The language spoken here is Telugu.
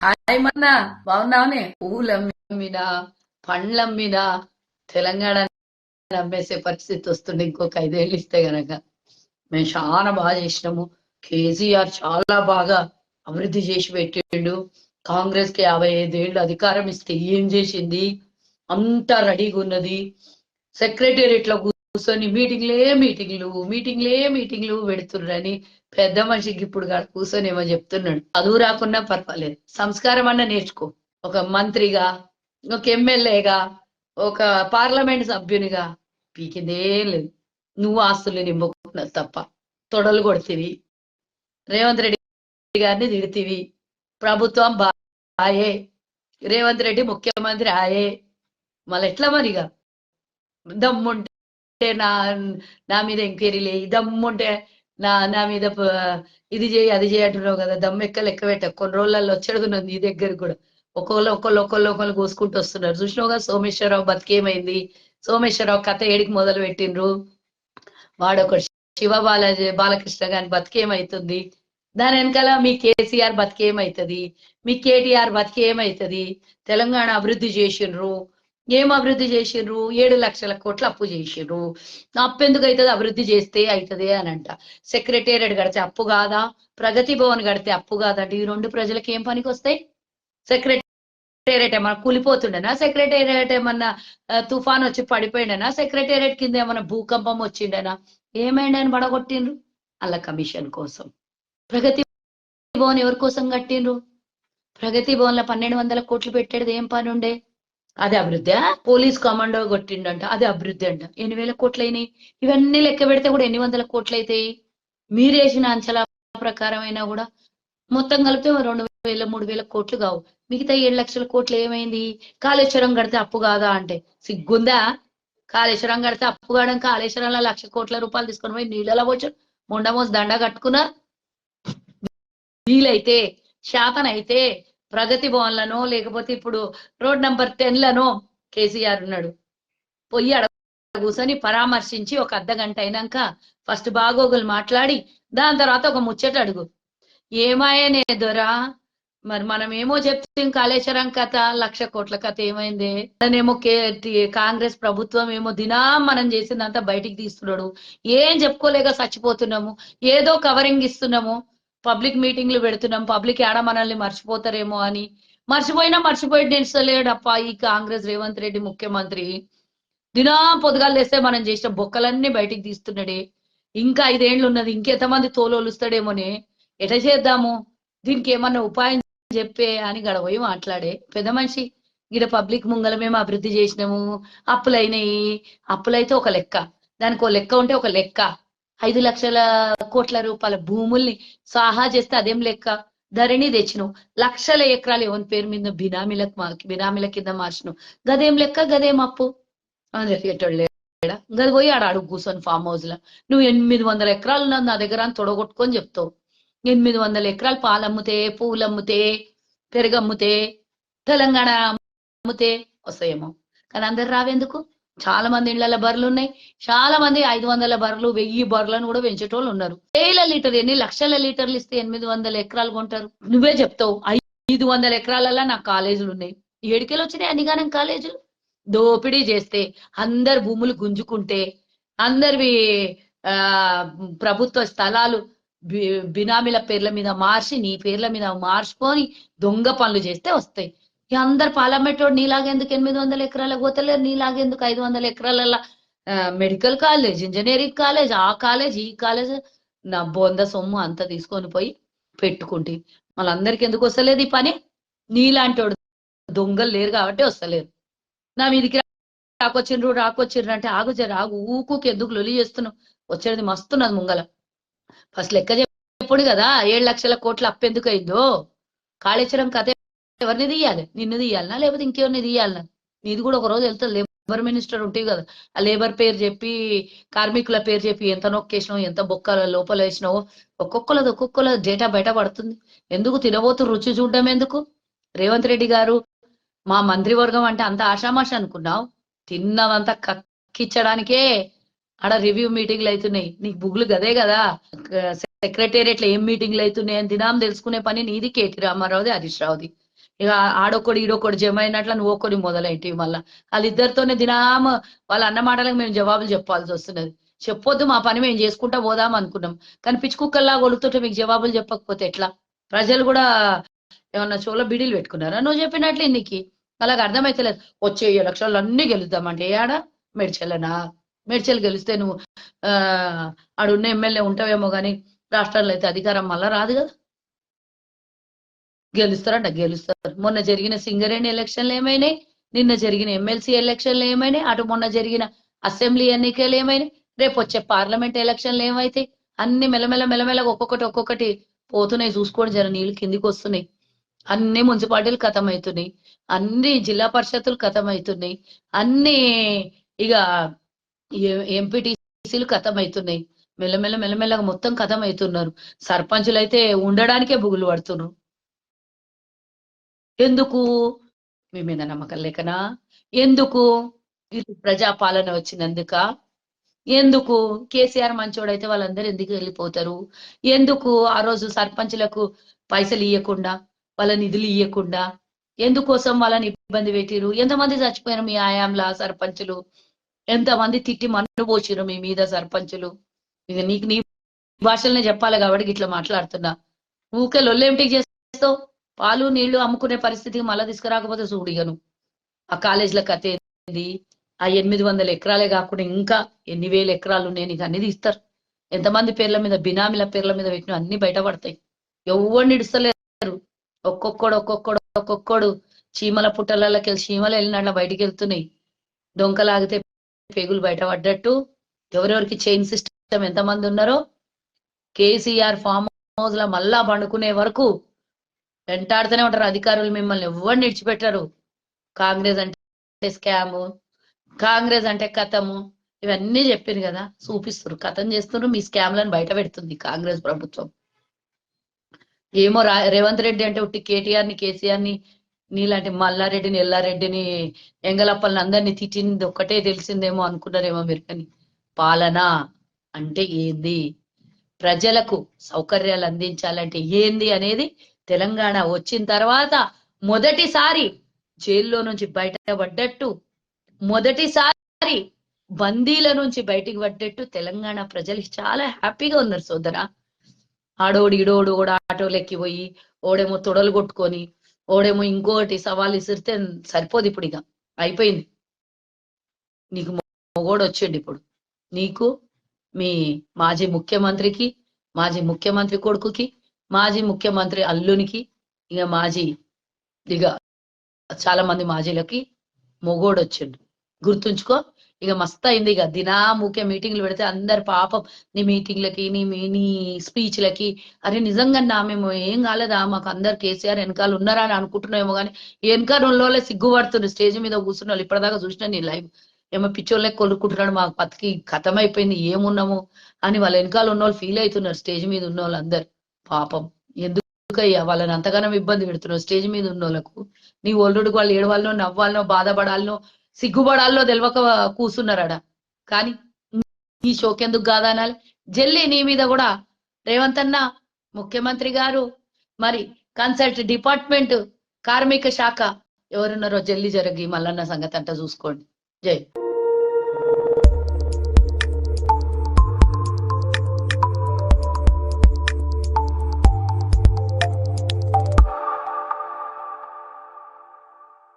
హాయమన్నా బాగున్నావునే? పూలు అమ్మినా పండ్లు అమ్మినా తెలంగాణ అమ్మేసే పరిస్థితి వస్తుంది ఇంకొక ఐదేళ్ళు ఇస్తే గనక. మేము చాలా బాగా చేసినాము. కేసీఆర్ చాలా బాగా అభివృద్ధి చేసి పెట్టిండు. కాంగ్రెస్కి యాభై ఐదేళ్ళు అధికారం ఇస్తే ఏం చేసింది? అంతా రెడీగా ఉన్నది. సెక్రటేరియట్లో కూర్చొని మీటింగ్లే మీటింగ్లు మీటింగ్లే మీటింగ్లు పెడుతున్నారని పెద్ద మనిషికి ఇప్పుడు కాదు కూర్చొని ఏమో చెప్తున్నాడు. చదువు రాకున్నా పర్వాలేదు. సంస్కారం అన్న నేర్చుకో. ఒక మంత్రిగా ఒక ఎమ్మెల్యేగా ఒక పార్లమెంట్ సభ్యునిగా పీకిందేం లేదు. నువ్వు ఆస్తులు నింపుకుంటున్నావు తప్ప. తొడలు కొడుతీవి. రేవంత్ రెడ్డి గారిని తిడితివి. ప్రభుత్వం బాయే. రేవంత్ రెడ్డి ముఖ్యమంత్రి ఆయే. మళ్ళీ ఎట్లా మరిగా? దమ్ముంటే నా నా మీద ఎంక్వైరీ లే దమ్ముంటే నా నా మీద ఇది చేయి అది చేయి అంటున్నావు కదా దమ్ము ఎక్క లెక్క పెట్ట. కొన్ని రోజులలో వచ్చేడుతున్నది నీ దగ్గర కూడా. ఒకళ్ళు ఒక్కళ్ళు ఒకళ్ళు ఒకళ్ళు కోసుకుంటూ వస్తున్నారు. చూసినావుగా సోమేశ్వరరావు బతికేమైంది? సోమేశ్వరరావు కథ ఏడికి మొదలు పెట్టిండ్రు? వాడు ఒక శివ బాలాజీ బాలకృష్ణ గారి బతికేమైతుంది? దాని వెనకాల మీ కేసీఆర్ బతికేమైతుంది? మీ కేటీఆర్ బతికేమైతుంది? తెలంగాణ అభివృద్ధి చేసిండ్రు? ఏం అభివృద్ధి చేసిండ్రు? ఏడు లక్షల కోట్లు అప్పు చేసిండ్రు. అప్పు ఎందుకు అవుతుంది అభివృద్ధి చేస్తే అవుతుంది అని అంట సెక్రటేరియట్ కడితే అప్పు కాదా? ప్రగతి భవన్ కడితే అప్పు కాదండి ఈ రెండు ప్రజలకు ఏం పనికి వస్తాయి? సెక్రటేరియట్ ఏమన్నా కూలిపోతుండేనా? సెక్రటేరియట్ ఏమన్నా తుఫాన్ వచ్చి పడిపోయిండేనా? సెక్రటేరియట్ కింద ఏమన్నా భూకంపం వచ్చిండేనా? ఏమైండని పడగొట్టిండ్రు? అలా కమిషన్ కోసం. ప్రగతి భవన్ ఎవరి కోసం కట్టిండ్రు? ప్రగతి భవన్లో పన్నెండు వందల కోట్లు పెట్టేది ఏం పని ఉండే అది అభివృద్ధి. పోలీస్ కమాండో కొట్టిండంట. అది అభివృద్ధి అంట. ఎన్ని వేల కోట్లు అయినాయి ఇవన్నీ లెక్క పెడితే కూడా ఎన్ని వందల కోట్లు అవుతాయి మీరేసిన అంచనా ప్రకారం అయినా కూడా మొత్తం కలిపితే రెండు వేల మూడు వేల కోట్లు కావు. మిగతా ఏడు లక్షల కోట్లు ఏమైంది? కాళేశ్వరం కడితే అప్పు కాదా అంటే. సిగ్గుందా? కాళేశ్వరం కడితే అప్పు కావడం కాళేశ్వరంలో లక్ష కోట్ల రూపాయలు తీసుకొని పోయి నీళ్ళలో పోచ్చు మొండమోసి దండ కట్టుకున్నారు. వీలైతే శాతనైతే అయితే ప్రగతి భవన్లనో లేకపోతే ఇప్పుడు రోడ్ నంబర్ టెన్ లనో కేసీఆర్ ఉన్నాడు. పొయ్యి అడ కూర్చొని పరామర్శించి ఒక అర్ధ గంట అయినాక ఫస్ట్ బాగోగులు మాట్లాడి దాని తర్వాత ఒక ముచ్చట అడుగు. ఏమాయనే దొరా? మరి మనం ఏమో చెప్తాం కాళేశ్వరం కథ లక్ష కోట్ల కథ ఏమైంది? అతనేమో కే కాంగ్రెస్ ప్రభుత్వం ఏమో దినం మనం చేసిందంతా బయటికి తీస్తున్నాడు. ఏం చెప్పుకోలేక చచ్చిపోతున్నాము. ఏదో కవరింగ్ ఇస్తున్నాము. పబ్లిక్ మీటింగ్లు పెడుతున్నాం పబ్లిక్ ఏడ మనల్ని మర్చిపోతారేమో అని. మర్చిపోయినా మర్చిపోయి నిలుస్తలేడప్ప ఈ కాంగ్రెస్ రేవంత్ రెడ్డి ముఖ్యమంత్రి దినా పొదగాలు లేస్తే మనం చేసిన బొక్కలన్నీ బయటికి తీస్తున్నాడే. ఇంకా ఐదేండ్లు ఉన్నది ఇంకెంతమంది తోలొలుస్తాడేమోనే. ఎట చేద్దాము? దీనికి ఏమన్నా ఉపాయం చెప్పే అని గడపోయి మాట్లాడే. పెద్ద మనిషి ఇక్కడ పబ్లిక్ ముంగల మేము అభివృద్ధి చేసినాము. అప్పులైనాయి. అప్పులైతే ఒక లెక్క. దానికి ఒక లెక్క ఉంటే ఒక లెక్క. ఐదు లక్షల కోట్ల రూపాయల భూముల్ని సాహా చేస్తే అదేం లెక్క? ధరణి తెచ్చినావు. లక్షల ఎకరాలు ఎవరి పేరు మీద? బినామీలకు బినామిల బినామీల కింద మార్చినావు. గదేం లెక్క? గదేం అప్పు? అని చెప్పేటోళ్ళు గది పోయి ఆడ అడుగు కూర్చొని ఫామ్ హౌస్లో. నువ్వు ఎనిమిది వందల ఎకరాలు నా దగ్గర అని తొడగొట్టుకొని చెప్తావు. ఎనిమిది వందల ఎకరాలు పాలు అమ్ముతే పూలు అమ్ముతే పెరుగు తెలంగాణ అమ్ముతే వస్తాయేమో. కానీ అందరు రావెందుకు? చాలా మంది ఇళ్ళలో బర్రెలు ఉన్నాయి. చాలా మంది ఐదు వందల బర్రెలు వెయ్యి బర్రెలను కూడా పెంచేటోళ్ళు ఉన్నారు. వేల లీటర్ ఎన్ని లక్షల లీటర్లు ఇస్తే ఎనిమిది వందల ఎకరాలు కొంటారు? నువ్వే చెప్తావు. ఐదు వందల ఎకరాలలో నాకు కాలేజీలు ఉన్నాయి. ఏడుకెళ్ళి వచ్చినాయి అన్నిగానం కాలేజీలు? దోపిడీ చేస్తే అందరు భూములు గుంజుకుంటే అందరివి ఆ ప్రభుత్వ స్థలాలు బినామీల పేర్ల మీద మార్చి నీ పేర్ల మీద మార్చుకొని దొంగ పనులు చేస్తే వస్తాయి. అందరు పాలమెట్టోడు నీలాగెందుకు ఎనిమిది వందల ఎకరాలకు పోతలేరు నీలాగెందుకు ఐదు వందల ఎకరాల మెడికల్ కాలేజ్ ఇంజనీరింగ్ కాలేజ్ ఆ కాలేజ్ ఈ కాలేజ్. నా బొంద సొమ్ము అంతా తీసుకొని పోయి పెట్టుకుంటే వాళ్ళందరికి ఎందుకు వస్తలేదు ఈ పని? నీలాంటోడు దొంగలు లేరు కాబట్టి వస్తలేరు నా మీదికి రాకొచ్చిండ్రు రాకొచ్చిండ్రు అంటే ఆగు జర ఆగు. ఊకుకి ఎందుకు లొలి చేస్తున్నావు? వచ్చేది మస్తున్నది ముంగల. ఫస్ట్ లెక్క చెప్పుడు కదా ఏడు లక్షల కోట్ల అప్పెందుకు అయిందో? కాళేశ్వరం కథ ఎవరిని తీయాలి? నిన్ను తీయాలనా? లేకపోతే ఇంకెవరిని తీయాలనా? నీది కూడా ఒక రోజు వెళ్తుంది. లేబర్ మినిస్టర్ ఉంటాయి కదా. ఆ లేబర్ పేరు చెప్పి కార్మికుల పేరు చెప్పి ఎంత నొక్కేసినావు ఎంత బొక్క లోపల వేసినావో? ఒక్కొక్కలది ఒక్కొక్కల డేటా బయట పడుతుంది. ఎందుకు తినబోతు రుచి చూడడం ఎందుకు? రేవంత్ రెడ్డి గారు మా మంత్రివర్గం అంటే అంత ఆషామాష అనుకున్నావు? తిన్నదంతా కక్కిచ్చడానికే ఆడ రివ్యూ మీటింగ్లు అవుతున్నాయి నీకు బుగ్లు గదే కదా. సెక్రటేరియట్లో ఏం మీటింగ్లు అవుతున్నాయి అని దినాం తెలుసుకునే పని నీది కేటీ రామారావుది హరీష్ రావుది. ఇక ఆడొక్కడు ఈడొక్కడు జమ అయినట్లు నువ్వు ఒక్కడి మొదలైంటివి మళ్ళా. వాళ్ళిద్దరితోనే దినామ వాళ్ళ అన్న మాటలకు మేము జవాబులు చెప్పాల్సి వస్తున్నది. చెప్పొద్దు మా పని మేము చేసుకుంటా పోదాం అనుకున్నాం. కానీ పిచ్చుకుక్కల్లా కొలుతుంటే మీకు జవాబులు చెప్పకపోతే ఎట్లా? ప్రజలు కూడా ఏమన్నా చెవులో బిడీలు పెట్టుకున్నారా? నువ్వు చెప్పినట్లు నీకు అలాగ అర్థమైతలేదు. వచ్చే ఎలక్షన్లు అన్ని గెలుద్దామంటే ఏడా? మెడ్చెలనా? మెడ్చెలు గెలిస్తే నువ్వు ఆ ఆడున్న ఎమ్మెల్యే ఉంటావేమో కానీ రాష్ట్రాల్లో అయితే అధికారం మళ్ళా రాదు కదా. గెలుస్తారంట గెలుస్తారు. మొన్న జరిగిన సింగరేణి ఎలక్షన్లు ఏమైనాయి? నిన్న జరిగిన ఎమ్మెల్సీ ఎలక్షన్లు ఏమైనాయి? అటు మొన్న జరిగిన అసెంబ్లీ ఎన్నికలు ఏమైనాయి? రేపు వచ్చే పార్లమెంట్ ఎలక్షన్లు ఏమైతాయి? అన్ని మెల్లమెల్ల మెలమెల ఒక్కొక్కటి ఒక్కొక్కటి పోతున్నాయి. చూసుకోండి జర నీళ్ళు కిందికి వస్తున్నాయి. అన్ని మున్సిపాలిటీలు ఖతం అవుతున్నాయి అన్ని జిల్లా పరిషత్తులు ఖతం అవుతున్నాయి అన్ని ఇక ఎంపీటీసీలు ఖతం అవుతున్నాయి మెల్లమెల్ల మెల్లమెల్లగా మొత్తం ఖతం అవుతున్నారు సర్పంచులు అయితే ఉండడానికే బుగులు పడుతున్నారు. ఎందుకు? మీ మీద నమ్మకం లేకనా? ఎందుకు ఇది ప్రజాపాలన వచ్చినందుక? ఎందుకు కేసీఆర్ మంచోడైతే వాళ్ళందరూ ఎందుకు వెళ్ళిపోతారు? ఎందుకు ఆ రోజు సర్పంచులకు పైసలు ఇవ్వకుండా వాళ్ళ నిధులు ఇవ్వకుండా ఎందుకోసం వాళ్ళని ఇబ్బంది పెట్టిరు ఎంతమంది చచ్చిపోయారు మీ ఆయాంలా సర్పంచులు? ఎంతమంది తిట్టి మన్ను పోచిరు మీ మీద సర్పంచులు? ఇక నీకు నీ భాషలనే చెప్పాలి కాబట్టి ఇట్లా మాట్లాడుతున్నా. ఊకే లొల్లేమిటికి చేస్తావు? పాలు నీళ్ళు అమ్ముకునే పరిస్థితికి మళ్ళీ తీసుకురాకపోతే చూడిగను ఆ కాలేజీల కథ ఏంది ఆ ఎనిమిది వందల ఎకరాలే కాకుండా ఇంకా ఎన్ని వేల ఎకరాలు ఉన్నాయి? నీకు అన్ని తీస్తారు. ఎంతమంది పేర్ల మీద బినామీల పేర్ల మీద పెట్టిన అన్ని బయటపడతాయి. ఎవరిని ఇడుస్తలేరు. ఒక్కొక్కడు ఒక్కొక్కడు ఒక్కొక్కడు చీమల పుట్టలకి చీమలు వెళ్ళినట్ల బయటికి వెళ్తున్నాయి డొంకలాగితే పేగులు బయటపడ్డట్టు. ఎవరెవరికి చైన్ సిస్టమ్ ఎంతమంది ఉన్నారో? కేసీఆర్ ఫామ్ హౌస్లో మళ్ళా పండుకునే వరకు వెంటాడుతూనే ఉంటారు. అధికారులు మిమ్మల్ని ఎవరిని విడిచిపెట్టరు. కాంగ్రెస్ అంటే స్కాము కాంగ్రెస్ అంటే కథము ఇవన్నీ చెప్పింది కదా. చూపిస్తారు కథం చేస్తున్నారు మీ స్కామ్లను బయట పెడుతుంది కాంగ్రెస్ ప్రభుత్వం. ఏమో రా రేవంత్ రెడ్డి అంటే ఉట్టి కేటీఆర్ని కేసీఆర్ని నీలాంటి మల్లారెడ్డిని ఎల్లారెడ్డిని ఎంగలప్పల్ని అందరినీ తిట్టింది ఒక్కటే తెలిసిందేమో అనుకున్నారేమో మీరు కానీ. పాలన అంటే ఏంది? ప్రజలకు సౌకర్యాలు అందించాలంటే ఏంది అనేది తెలంగాణ వచ్చిన తర్వాత మొదటిసారి జైల్లో నుంచి బయట పడ్డట్టు మొదటిసారి బందీల నుంచి బయటికి పడ్డట్టు తెలంగాణ ప్రజలు చాలా హ్యాపీగా ఉన్నారు సోదరా. ఆడోడు ఈడోడు కూడా ఆటోలెక్కి పోయి ఓడేమో తొడలు కొట్టుకొని ఓడేమో ఇంకోటి సవాల్ ఇసిరితే సరిపోదు ఇప్పుడు ఇక. అయిపోయింది. నీకు మొగోడు వచ్చిండు ఇప్పుడు. నీకు మీ మాజీ ముఖ్యమంత్రికి మాజీ ముఖ్యమంత్రి కొడుకుకి మాజీ ముఖ్యమంత్రి అల్లునికి ఇక మాజీ ఇక చాలా మంది మాజీలకి మొగోడు వచ్చిండు గుర్తుంచుకో ఇక మస్త్ అయింది ఇక. దినా ముఖ్య మీటింగ్లు పెడితే అందరు పాపం నీ మీటింగ్లకి నీ మీ నీ స్పీచ్లకి. అరే నిజంగా నా మేము ఏం కాలేదా? మాకు అందరు కేసీఆర్ వెనకాల ఉన్నారా అని అనుకుంటున్నామేమో కానీ వెనకాల ఉన్నోళ్ళే సిగ్గుపడుతున్నారు స్టేజ్ మీద కూర్చున్న వాళ్ళు ఇప్పటిదాకా చూసిన నీ లైవ్. ఏమో పిచ్చోళ్ళకి కొనుక్కుంటున్నాడు మాకు బతికి కథమైపోయింది ఏమున్నాము అని వాళ్ళ వెనకాల ఉన్న వాళ్ళు ఫీల్ అవుతున్నారు స్టేజ్ మీద ఉన్న వాళ్ళు అందరు పాపం. ఎందుకయ్యా? వాళ్ళని అంతగానో ఇబ్బంది పెడుతున్నావు. స్టేజ్ మీద ఉన్న వాళ్ళకు నీ ఒల్లుడికి వాళ్ళు ఏడవాలనో నవ్వాలనో బాధపడాలనో సిగ్గుపడాలనో తెలియక కూర్చున్నారడ కానీ ఈ షోకెందుకు కాదనాలి జల్లి నీ మీద కూడా. రేవంత్ అన్న ముఖ్యమంత్రి గారు మరి కన్సల్ట్ డిపార్ట్మెంట్ కార్మిక శాఖ ఎవరున్నారో జల్లి జరిగి మల్లన్న సంగతి అంట చూసుకోండి. జై.